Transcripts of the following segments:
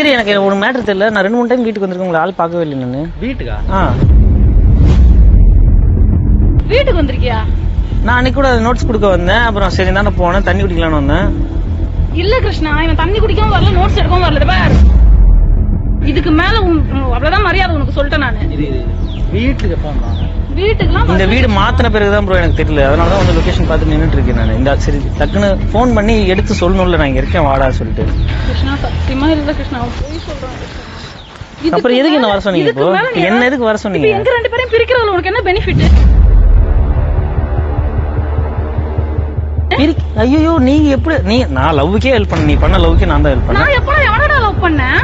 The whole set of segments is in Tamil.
சரி எனக்கு ஒரு மேட்டர் தெரியல. நான் ரெண்டு மூணு டைம் வீட்டுக்கு வந்திருக்கேன். உங்களை ஆள் பார்க்கவே இல்லை நான். வீட்டுக்கா? ஆ. வீட்டுக்கு வந்திருக்கியா? நான் அன்னைக்கு கூட நோட்ஸ் கொடுக்க வந்தேன். அப்புறம் சரி தானே போனேன். தண்ணி குடிக்கலாம்னு வந்தேன். இல்ல கிருஷ்ணா இவன் தண்ணி குடிக்கவும் வரல நோட்ஸ் எடுக்கவும் வரல. பார். இதுக்கு மேல அவ்வளவுதான் மரியாதை உனக்கு சொல்லிட்டேன் நானு. வீட்டுக்கு போனா இந்த. வீடு மாத்தின பிறகு தான் ப்ரோ எனக்கு தெரியல. அதனால தான் வந்து லொகேஷன் பார்த்து நின்னுட்டு இருக்கேன் நான். இந்த சரி டக்குன்னு ஃபோன் பண்ணி எடுத்து சொல்லணும்ல நான் இங்க இருக்கேன் வாடா சொல்லிட்டு. அப்புறம் எதுக்கு என்ன வர சொன்னீங்க இப்போ நீ என்ன எதுக்கு வர சொன்னீங்க? எங்க ரெண்டு பேரையும் பிரிக்கிறதுல உனக்கு என்ன பெனிஃபிட் ஐயோ நீங்க எப்படி நீ நான் லவ்வுக்கே ஹெல்ப் பண்ண நீ பண்ண லவ்வுக்கே நான் தான் ஹெல்ப் பண்ணேன். நான் எப்ப எவனடா லவ் பண்ணேன்?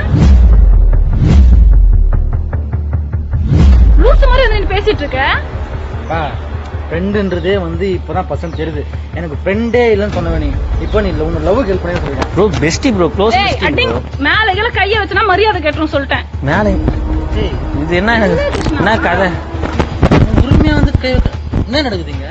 நீ பேசிட்டு இருக்க? பா ஃப்ரெண்டுன்றதே வந்து இப்பதான் பசங்க தெரியுது எனக்கு ஃப்ரெண்டே இல்லைன்னு சொன்னவன் நீ இப்போ நீ உங்க லவ் ஹெல்ப் பண்ணி சொல்றேன் ப்ரோ பெஸ்டி ப்ரோ க்ளோஸ் மேல கீழ கைய வச்சனா மரியாதை கேட்டுரும் சொல்லிட்டேன். மேலே. இது என்ன என்ன கதை? உரிமையா வந்து கை என்ன நடக்குதுங்க?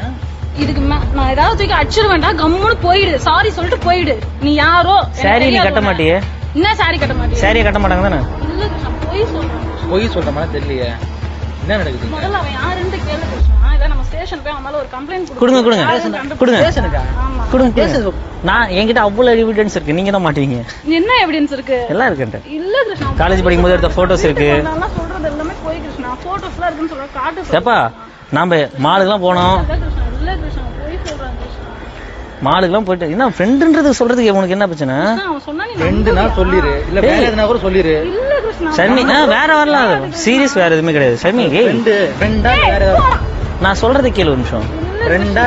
இதுக்கு நான் ஏதாவது தூக்கி அடிச்சிருவேன்டா கம்முன்னு போயிடு. சாரி சொல்லிட்டு போயிடு. நீ யாரோ? சாரி நீ கட்ட உன்னை. மாட்டியே? என்ன சாரி கட்ட மாட்டியா? சாரியை கட்ட மாட்டாங்க தானே இல்ல கிருஷ்ணா போய் சொல்றேன். பொய் சொல்ற மாதிரி தெரியலையே. என்ன நடக்குதுங்க முதல்ல அவன் யாருன்னு கேளு கிருஷ்ணா இதை நம்ம ஸ்டேஷன் போய் அவன் மேல ஒரு கம்ப்ளைண்ட் கொடுங்க கொடுங்க. கொடுங்க. ஆமா. கொடுங்க. நான் என்கிட்ட அவ்வளவு எவிடன்ஸ் இருக்கு. நீங்க தான் மாட்டீங்க என்ன எவிடன்ஸ் இருக்கு? எல்லாம் இருக்குன்ட்டு. இல்ல கிருஷ்ணா காலேஜ் படிக்கும்போது எடுத்த photos இருக்கு. நான் சொல்றது எல்லாமே போய் கிருஷ்ணா. போட்டோஸ்லாம் இருக்குன்னு சொல்ற காட்டு. ஏப்பா நாம மாலுக்குலாம் போனோம். இல்ல கிருஷ்ணா இல்ல கிருஷ்ணா. போய் சொல்றான் கிருஷ்ணா. மாலுக்குலாம் போயிட்டு என்ன ஃப்ரெண்டுன்றது சொல்றதுக்கு உனக்கு என்ன பிரச்சனை? கிருஷ்ணா, அவன் சொன்னா நீ ஃப்ரெண்டுனா சொல்லிரு. இல்ல வேற எதுனா கூட சொல்லிரு. இல்ல கிருஷ்ணா ஷர்மி ஆ, வேற வரலாம் சீரியஸ் வேற எதுவுமே கிடையாது. ஏய். ஃப்ரெண்டு ஃப்ரெண்டா வேற நான் சொல்றதை கேளு ஒரு நிமிஷம். ஃப்ரெண்டா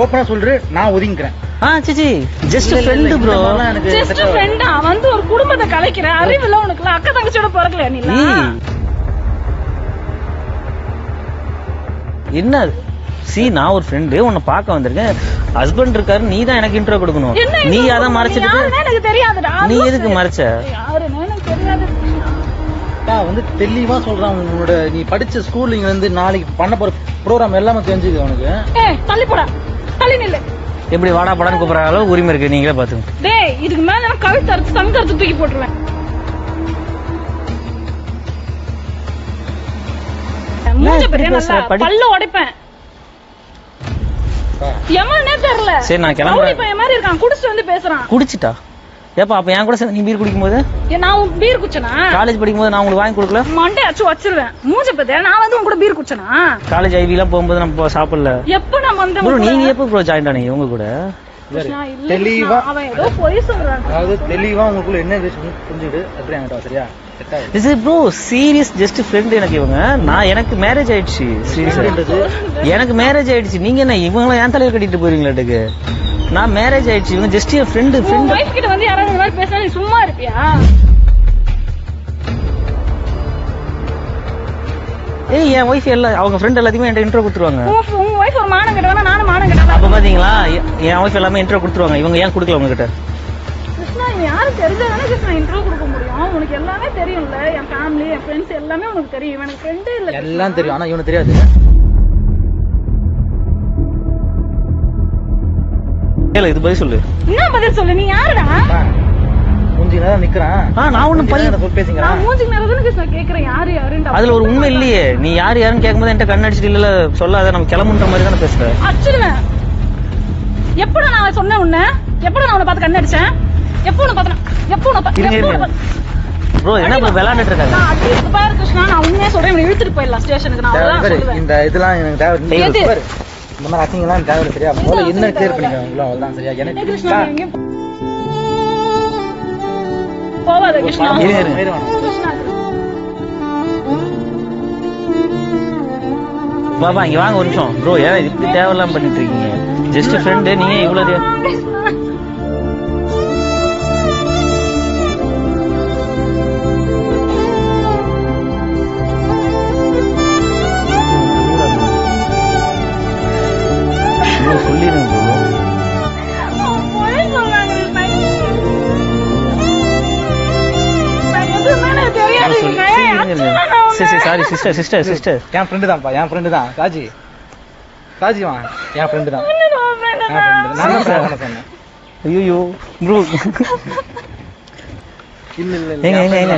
ஓப்பனா சொல்று நான் ஒதுங்கிக்கிறேன். ஆ சிச்சி ஜஸ்ட் ஃப்ரெண்டு ப்ரோ ஜஸ்ட். ஃப்ரெண்டா வந்து ஒரு குடும்பத்தை கலைக்கிற அறிவு இல்ல உனக்கு அக்கா தங்கச்சியோட பிறக்கலையா நீ என்ன சி நான் ஒரு ஃப்ரெண்டு உன்னை பார்க்க வந்திருக்கேன். ஹஸ்பண்ட் இருக்காரு நீ தான் எனக்கு இன்ட்ரோ கொடுக்கணும். நீ? அதான் மறைச்சிட்டு யாருன்னே எனக்கு தெரியாதுடா. நீ எதுக்கு மறைச்ச? வந்து தெளிவா சொல்றான் உன்னோட நீ படிச்ச ஸ்கூல்ல இங்க வந்து நாளைக்கு பண்ண போற ப்ரோக்ராம் எல்லாமே தெரிஞ்சுது உனக்கு. ஏய் தள்ளி போடா. தள்ளி நில்லு. எப்படி வாடா படான்னு கூப்பிடுற அளவு உரிமை இருக்கு நீங்களே பாத்துங்க டேய் இதுக்கு மேல நான் கழுத்து அறுத்து தூக்கி போட்டுருவேன். மூஞ்ச பெரிய? நல்லா பல்ல உடைப்பேன். எவனே தெரியல. சரி, நான் கிளம்புறேன். ரவுடி பையன் மாதிரி இருக்கான். குடிச்சிட்டு வந்து பேசுறான். குடிச்சிட்டா? ஏப்பா அப்ப என் கூட சேர்ந்து நீ பீர் குடிக்கும் போது நான் பீர் குச்சனா காலேஜ் படிக்கும் போது நான் உங்களுக்கு வாங்கி கொடுக்கல? மண்டே அச்சு வச்சிருவேன். மூஞ்ச பத்தியா நான் வந்து உன் கூட பீர் குச்சனா காலேஜ் ஐவி எல்லாம் போகும்போது நம்ம சாப்பிடல. எப்ப உன் கூட? நீங்க எப்போ ப்ரோ ஜாயின் ஆனீங்க? உங்க கூட? தெளிவா கிருஷ்ணா, அவன் ஏதோ பொய் சொல்றான். அதாவது தெளிவா உங்களுக்குள்ள என்ன விஷயம் புரிஞ்சுடு அப்படி என்கிட்ட வா, சரியா? Set ஆகுது. This is bro serious just friend எனக்கு இவங்க. நான் எனக்கு மேரேஜ் ஆயிடுச்சு. எனக்கு மேரேஜ் ஆயிடுச்சு. நீங்க என்ன இவங்களாம் ஏன் தலையில கட்டிட்டு போறீங்களாட்டுக்கு நான் மேரேஜ் ஆயிடுச்சு. இவங்க ஜஸ்ட் என் ஃப்ரெண்டு ஃப்ரெண்ட் கிட்ட வந்து யாராவது இந்த மாதிரி பேசினா சும்மா இருப்பியா? ஏய் என் ஒய்ஃப் எல்லாம் அவங்க ஃப்ரெண்ட் எல்லாத்தையுமே என்கிட்ட இன்ட்ரோ கொடுத்துருவாங்க. உன் வைஃப் ஒரு மானம் கெட்டவனா நானும் மானம் கெட்டவனா? அப்ப பாத்தீங்களா? என் ஒய்ஃப் எல்லாமே இன்ட்ரோ கொடுத்துருவாங்க. இவங்க ஏன் கொடுக்கல உங்ககிட்ட? கிருஷ்ணா யாரும் தெரிஞ்சதானே கிருஷ்ணா இன்ட்ரோ கொடுக்க முடியும்? உனக்கு எல்லாமே தெரியும்ல. என் ஃபேமிலி என் ஃப்ரெண்ட்ஸ் எல்லாமே உனக்கு தெரியும். எனக்கு ஃப்ரெண்டே இல்ல. எல்லாம் தெரியும். ஆனா இவனுக்கு தெரியாது. கேளு இது பதில் சொல்லு. என்ன பதில் சொல்லு? நீ யாருடா? மூஞ்சி நேரம் நிக்கிறான். நான் ஒண்ணும் பையன் சொல் நான் மூஞ்சிக்கு நேரம் தானே கேக்குறேன். யாரு யாருன்னு அதுல ஒரு உண்மை இல்லையே. நீ யார் யாருன்னு கேட்கும்போது என்கிட்ட கண்ணடிச்சிட்டு இல்ல சொல்லாத. நம்ம கிளம்புன்ற மாதிரி தானே பேசுற. எப்படா நான் சொன்னேன் உன்ன? எப்படா நான் உன்னை பார்த்து கண்ணு அடிச்சேன்? எப்போ உன்னை பார்த்தேன் எப்போ உன்னை பா- இருங்க எப்போ உன்னை இருங்க பா- ப்ரோ என்ன ப்ரோ விளையாண்டுட்டு இருக்காங்க? பாரு கிருஷ்ணா நான் உண்மையா சொல்றேன். இவனை இழுத்துட்டு போயிடலாம் ஸ்டேஷனுக்கு. நான் தேவை- அவ்வளவுதான் பாரு, சொல்லுவேன். இந்த இதெல்லாம் எனக்கு தேவை. எது? நீ பாரு, இந்த மாதிரி அசிங்கெல்லாம் தேவை சரியா? முதல்ல என்ன கிளியர் அவ்வளவுதான் சரியா? எனக்கு போவாத கிருஷ்ணா. பாபா இங்க வாங்க ஒரு நிமிஷம். ப்ரோ ஏன் இப்படி தேவையில்லாம பண்ணிட்டு இருக்கீங்க? ஜஸ்ட் ஃப்ரெண்டு நீங்க இவ்வளவு சரி சிஸ்டர் சிஸ்டர் சிஸ்டர் என் ஃப்ரெண்டு தான்ப்பா என் ஃப்ரெண்டு தான். ராஜி. ராஜி வா என் ஃப்ரெண்டு தான். என் ஃப்ரெண்டு நான் சொன்னேன். ஐயோ ப்ரோ இல்ல இல்ல ஏங்க ஏங்க என் ஏங்க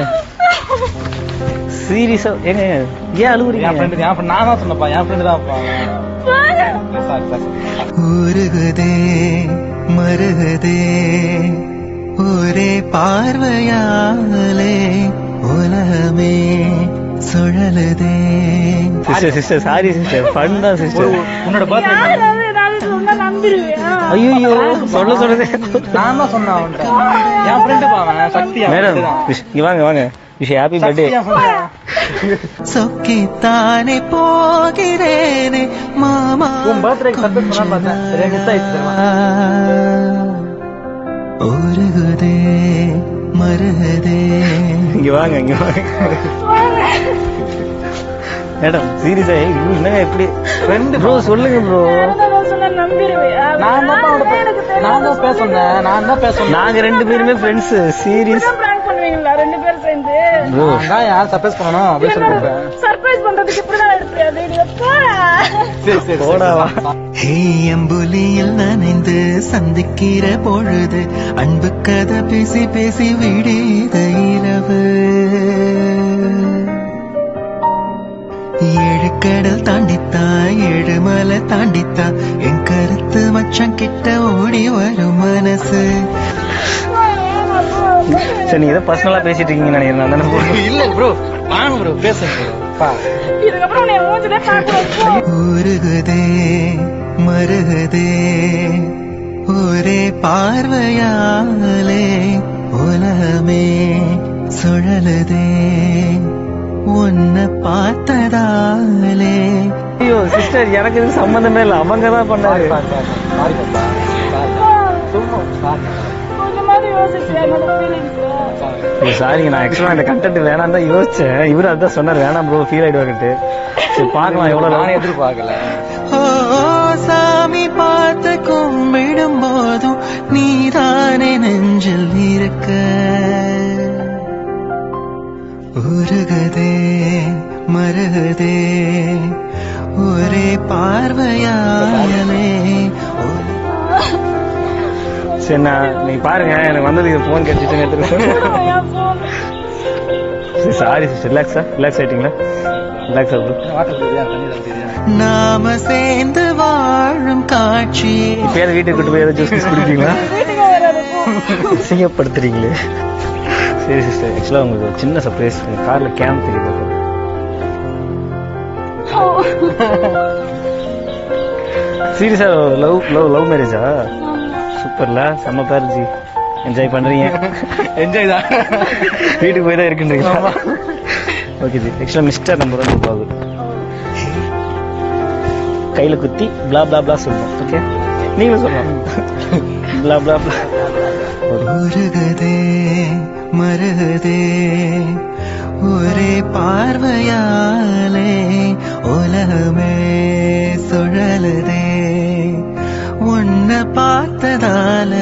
சீரியஸா ஏங்க. ஏன் என் அழுகுறீங்க ஃப்ரெண்டு என் friend- நான் தான் சொன்னப்பா என் ஃப்ரெண்டு தான்ப்பா. உருகுதே மருகுதே ஒரே பார்வையாலே உலகமே. சுழலுதே. Sister sister sorry sister fun தான் சிஸ்டர் உன்னோட ஐயோ சொல்ல சொல்றதே. நான் தான் சொன்னேன் என் ஃப்ரெண்டு அவன் சக்தி மேடம் friend தான். இங்க வாங்க வாங்க. விஷ் ஹாப்பி பர்த்டே சக்தி என் friend. சொக்கித்தானே போகிறேனே மாமா உன் பர்த்டேக்கு சர்ப்ரைஸ் பண்ணலாம் பார்த்தேன். சரியா மிஸ் ஆயிடுச்சு தெரியுமா? உருகுதே. மருகுதே இங்க வாங்க இங்க வாங்க. மேடம் சீரியஸா என்னங்க எப்படி Friend ப்ரோ சொல்லுங்க ப்ரோ நான் தான் நான் தான் பேச சொன்னேன் நான் தான் பேச சொன்னேன். நாங்க ரெண்டு பேருமே ஃப்ரெண்ட்ஸ் சீரியஸ் பிராங்க் பண்ணுவீங்களா? ரெண்டு பேரும் சேர்ந்து? ப்ரோ நான் தான் யார் சர்ப்ரைஸ் பண்ணணும் அப்படின்னு சொல்லி கூப்பிட்டேன் சர்ப்ரைஸ் பண்றதுக்கு எடுத்து அது போடா சரி சரி போடாவா ஹேயம்புலியில் நனைந்து சந்திக்கிற பொழுது அன்பு கதை பேசி பேசி விடித இரவு. ஏழு கடல் தாண்டித்தா ஏழு மலை தாண்டித்தா என் கருத்து மச்சான் கிட்ட ஓடி வரும் மனசு. சரி நீங்க ஏதோ பர்சனலா பேசிட்டு இருக்கீங்க நினைக்கிறேன். இல்ல ப்ரோ வாங்க ப்ரோ பேசுங்க இதுக்கப்புறம் உன்னை மூஞ்சிலே பார்க்க உருகுதே மருகுதே. ஒரே பார்வையாலே உலகமே சுழலுதே. உன்னை பார்த்ததாலே. ஐயோ சிஸ்டர் எனக்கு இது சம்பந்தமே இல்ல. அவங்க தான் பண்ணாரு. சும்மா ஃபீலிங்ஸ் சாரிங்க நான் ஆக்சுவலா இந்த கண்டென்ட் வேணாம் தான் யோசிச்சேன். இவரு அதான் சொன்னார் வேணாம் ப்ரோ ஃபீல் ஆயிடுவாங்கட்டு சரி பார்க்கலாம் எவ்வளவு நானே எதிர்பார்க்கல. சாமி பார்த்து கும்பிடும் போதும் நீதானே நெஞ்சில் இருக்க. உருகுதே மருகுதே ஒரே பார்வையாலே சரி நான் நீங்க பாருங்க எனக்கு வந்ததுக்கு ஃபோன் கிடைச்சிட்டு எடுத்துருக்கேன். சரி சாரி சிஸ்டர் ரிலாக்ஸா ரிலாக்ஸ் ஆயிட்டீங்களா ரிலாக்ஸ் ஆகுது வாட்டர் தெரியா தண்ணி தான் தெரியா நாம சேர்ந்து வாழும் காட்சி. இப்போ ஏதாவது வீட்டுக்கு கூட்டு போய் ஏதாவது ஜூஸ் குடிப்பீங்களா. அசிங்கப்படுத்துறீங்களே. சரி சிஸ்டர் ஆக்சுவலாக உங்களுக்கு ஒரு சின்ன சர்ப்ரைஸ் கார்ல கேம்ப் தெரியுது சீரியஸா லவ் லவ் லவ் மேரேஜா சூப்பர்ல. செம்ம பேர் ஜி என்ஜாய் பண்றீங்க. என்ஜாய் தான். வீட்டுக்கு போய் தான் இருக்குன்றீங்களா ஓகே ஜி ஆக்சுவலாக மிஸ்டர் நம்பர் வந்து பாகு கையில குத்தி blah blah blah சொல்லணும் ஓகே நீங்களும் சொல்லணும் blah blah blah உருகுதே மருகுதே ஒரே பார்வையாலே உலகமே சுழலுதே. கண்ண பார்த்ததால.